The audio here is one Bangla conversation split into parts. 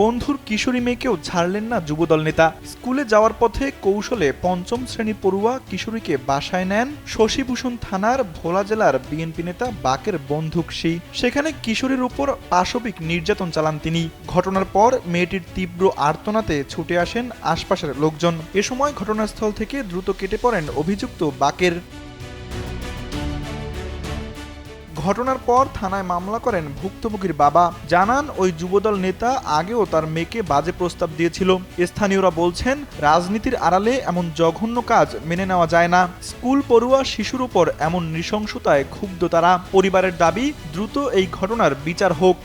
বন্ধুর কিশোরী মেয়েকেও ছাড়লেন না যুবদল নেতা। স্কুলে যাওয়ার পথে কৌশলে পঞ্চম শ্রেণির পড়ুয়া কিশোরীকে বাসায় নেন শশীভূষণ থানার ভোলা জেলার বিএনপি নেতা বাকের বন্দুক সেই সেখানে কিশোরীর উপর পাশবিক নির্যাতন চালান তিনি। ঘটনার পর মেয়েটির তীব্র আর্তনাতে ছুটে আসেন আশপাশের লোকজন। এ সময় ঘটনাস্থল থেকে দ্রুত কেটে পড়েন অভিযুক্ত বাকের। ঘটনার পর থানায় মামলা করেন ভুক্তভোগীর বাবা। জানান, ওই যুবদল নেতা আগেও তার মেয়েকে বাজে প্রস্তাব দিয়েছিল। স্থানীয়রা বলছেন, রাজনীতির আড়ালে এমন জঘন্য কাজ মেনে নেওয়া যায় না। স্কুল পড়ুয়া শিশুর উপর এমন নৃশংসতায় ক্ষুব্ধ তারা। পরিবারের দাবি, দ্রুত এই ঘটনার বিচার হোক।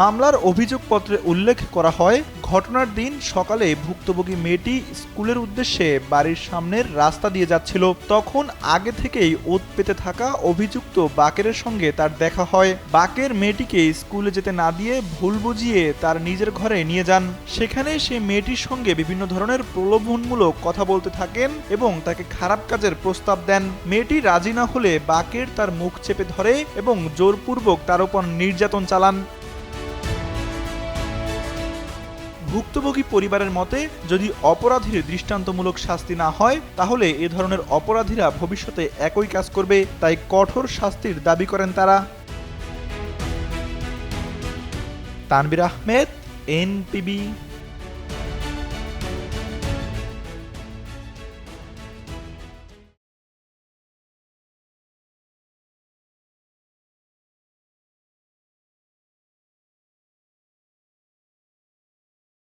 মামলার অভিযোগপত্রে উল্লেখ করা হয় ঘটনার দিন সকালে ভুক্তভোগী মেয়েটি স্কুলের উদ্দেশ্যে বাড়ির সামনের রাস্তা দিয়ে যাচ্ছিল। তখন আগে থেকেই ওত পেতে থাকা অভিযুক্ত বাকেরের সঙ্গে তার দেখা হয়। বাকের মেয়েটিকে স্কুলে যেতে না দিয়ে ভুল বুঝিয়ে তার নিজের ঘরে নিয়ে যান। সেখানে সে মেয়েটির সঙ্গে বিভিন্ন ধরনের প্রলোভনমূলক কথা বলতে থাকেন এবং তাকে খারাপ কাজের প্রস্তাব দেন। মেয়েটি রাজি না হলে বাকের তার মুখ চেপে ধরে এবং জোরপূর্বক তার উপর নির্যাতন চালান। ভুক্তভোগী পরিবারের মতে, যদি অপরাধীর দৃষ্টান্তমূলক শাস্তি না হয়, তাহলে এ ধরনের অপরাধীরা ভবিষ্যতে একই কাজ করবে, তাই কঠোর শাস্তির দাবি করেন তারা। তানবির আহমেদ এনপিবি